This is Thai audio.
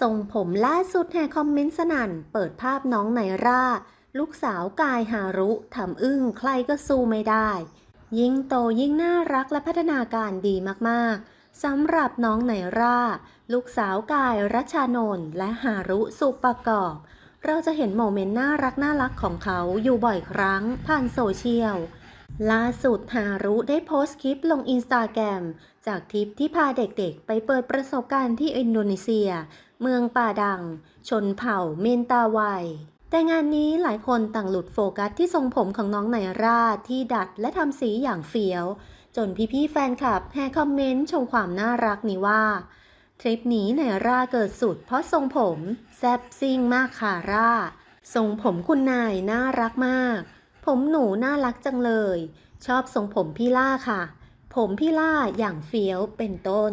ทรงผมล่าสุดแห่คอมเมนต์สนั่น เปิดภาพน้องไนร่า ลูกสาวกายฮารุทำอึ้งใครก็สู้ไม่ได้ ยิ่งโตยิ่งน่ารักและพัฒนาการดีมากๆสำหรับน้องไนร่า ลูกสาวกายรัชชานนท์และฮารุสุปประกอบ เราจะเห็นโมเมนต์น่ารักน่ารักของเขาอยู่บ่อยครั้งผ่านโซเชียลล่าสุดฮารุได้โพสต์คลิปลงอินสตาแกรมจากทริปที่พาเด็กๆ ไปเปิดประสบการณ์ที่อินโดนีเซีย เมืองป่าดัง ชนเผ่าเมนตาไวแต่งานนี้หลายคนต่างหลุดโฟกัสที่ทรงผมของน้องไนร่าที่ดัดและทำสีอย่างเฟี้ยว จนพี่ๆแฟนคลับแห่คอมเมนต์ชมความน่ารักนี้ว่า ทริปนี้ไนร่าเกิดสุดเพราะทรงผมแซบซิ่งมากค่ะร่า ทรงผมคุณนายน่ารักมาก ผมหนูน่ารักจังเลย ชอบทรงผมพี่ล่าค่ะ ผมพี่ล่าอย่างเฟี้ยวเป็นต้น